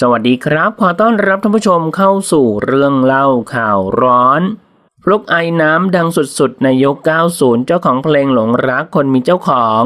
สวัสดีครับขอต้อนรับท่านผู้ชมเข้าสู่เรื่องเล่าข่าวร้อนฟลุกไอน้ำดังสุดๆ ในยก 90 เจ้าของเพลงหลงรักคนมีเจ้าของ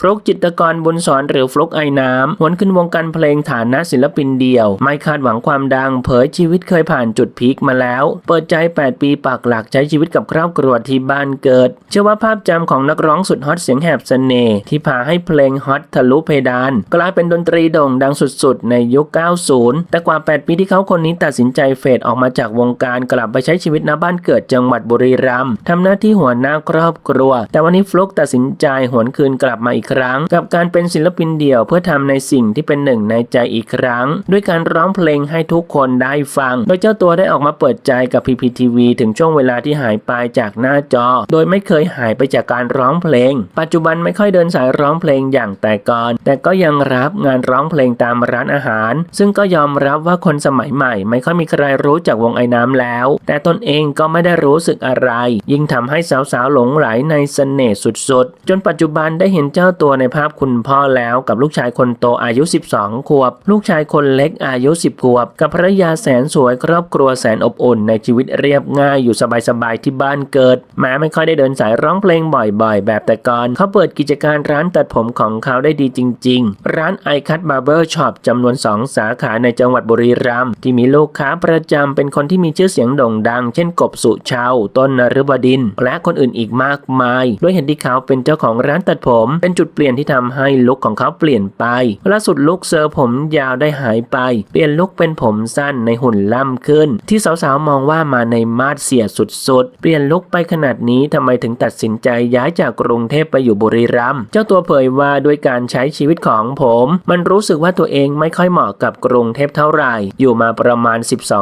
ฟลุกจิตกรบุญสอนหรือฟลุกไอน้ำหวนขึ้นวงการเพลงฐานะศิลปินเดี่ยว ไม่คาดหวังความดัง เผยชีวิตเคยผ่านจุดพีคมาแล้ว เปิดใจ 8 ปีปักหลักใช้ชีวิตกับครอบครัวที่บ้านเกิด เชื่อว่าภาพจำของนักร้องสุดฮอตเสียงแหบเสน่ห์ที่พาให้เพลงฮอตทะลุเพดาน กลายเป็นดนตรีโด่งดังสุดๆ ในยุค 90 แต่กว่า 8 ปีที่เขาคนนี้ตัดสินใจเฟดออกมาจากวงการกลับไปใช้ชีวิตณบ้านเกิดจังหวัดบุรีรัมย์ทำหน้าที่หัวหน้าครอบครัว แต่วันนี้ฟลุกตัดสินใจหวนคืนกลับมาอีกครั้ง กับการเป็นศิลปินเดี่ยวเพื่อทำในสิ่งที่เป็นหนึ่งในใจอีกครั้ง ด้วยการร้องเพลงให้ทุกคนได้ฟัง โดยเจ้าตัวได้ออกมาเปิดใจกับ PPTV ถึงช่วงเวลาที่หายไปจากหน้าจอ โดยไม่เคยหายไปจากการร้องเพลง ปัจจุบันไม่ค่อยเดินสายร้องเพลงอย่างแต่ก่อน แต่ก็ยังรับงานร้องเพลงตามร้านอาหาร ซึ่งก็ยอมรับว่าคนสมัยใหม่ ไม่ค่อยมีใครรู้จักวงไอ้น้ำแล้ว แต่ตนเองก็ไม่ได้รู้สึกอะไร ยิ่งทำให้สาวๆหลงไหลในเสน่ห์สุดๆ จนปัจจุบันได้เห็นเจ้าตัวในภาพคุณพ่อแล้วกับลูกชายคนโตอายุ 12 ขวบ ลูกชายคนเล็กอายุ 10 ขวบ กับภรรยาแสนสวยครอบครัวแสนอบอุ่นในชีวิตเรียบง่ายอยู่สบายๆที่บ้านเกิดแม้ไม่ค่อยได้เดินสายร้องเพลงบ่อยๆ แบบแต่ก่อนเขาเปิดกิจการร้านตัดผมของเขาได้ดีจริง ๆ ร้านไอคัตบาร์เบอร์ช็อปจำนวน 2 สาขาในจังหวัดบุรีรัมย์ที่มีลูกค้าประจำเป็นคนที่มีชื่อเสียงโด่งดัง เช่นกบสุชาวต้นนฤบดิน และคนอื่นอีกมากมาย ด้วยเห็นที่เขาเป็นเจ้าของร้านตัดผมเป็นจุดเปลี่ยนที่ทำให้ลุคของเขาเปลี่ยนไปล่าสุดลุคเซอร์ผมยาวได้หายไป เปลี่ยนลุคเป็นผมสั้นในหุ่นล่ำขึ้น ที่สาวๆมองว่ามาในมาดเสียสุดๆ เปลี่ยนลุคไปขนาดนี้ทำไมถึงตัดสินใจย้ายจากกรุงเทพไปอยู่บุรีรัมย์เจ้าตัวเผยว่าด้วยการใช้ชีวิตของผม มันรู้สึกว่าตัวเองไม่ค่อยเหมาะกับกรุงเทพเท่าไหร่ อยู่มาประมาณ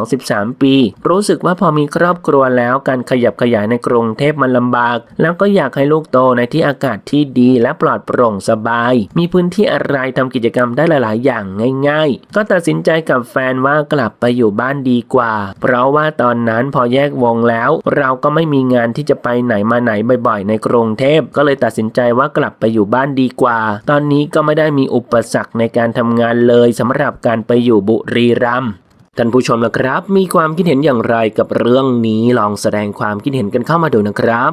12-13 ปี รู้สึกว่าพอมีครอบครัวแล้วการขยับขยายในกรุงเทพมันลำบาก แล้วก็อยากให้ลูกโตในที่อากาศที่ดีและปลอดโปร่งสบาย มีพื้นที่อะไรทำกิจกรรมได้หลาย ๆ อย่างง่าย ๆ ก็ตัดสินใจกับแฟนว่ากลับไปอยู่บ้านดีกว่า เพราะว่าตอนนั้นพอแยกวงแล้ว เราก็ไม่มีงานที่จะไปไหนมาไหนบ่อย ๆ ในกรุงเทพก็เลยตัดสินใจว่ากลับไปอยู่บ้านดีกว่า ตอนนี้ก็ไม่ได้มีอุปสรรคในการทำงานเลยสำหรับการไปอยู่บุรีรัมย์ท่านผู้ชมนะครับ มีความคิดเห็นอย่างไรกับเรื่องนี้ลองแสดงความคิดเห็นกันเข้ามาดูนะครับ